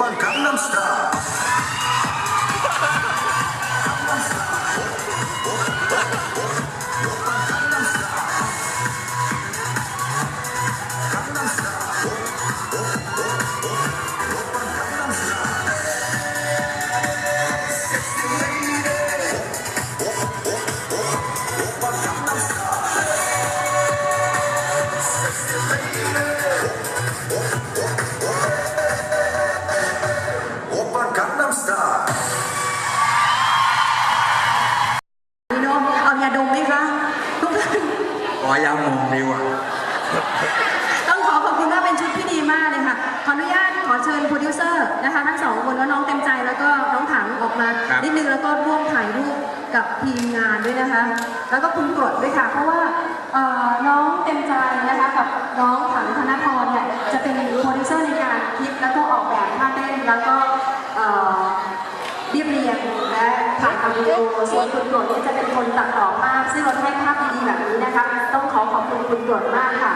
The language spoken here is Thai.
группа «Gangnam Style». ดมไหมคะทุกท่านขอยามองดีกว่าต้องขอขอบคุณมากเป็นชุดที่ดีมากเลยค่ะ ขออนุญาตขอเชิญโปรดิวเซอร์นะคะทั้งสองคนว่าน้องเต็มใจแล้วก็น้องถังออกมาครับนิดนึงแล้วก็ร่วมถ่ายรูปกับทีมงานด้วยนะคะ แล้วก็คุณกรดด้วยค่ะ เพราะว่าเอ่อน้องเต็มใจนะคะกับน้องถังธนพ และถ่ายทำวิดีโอส่วนคุณกรดเนี่ยจะเป็นคนตัดต่อมาก ซึ่งเราให้ภาพดีๆแบบนี้นะคะ ต้องขอขอบคุณคุณกรดมากค่ะ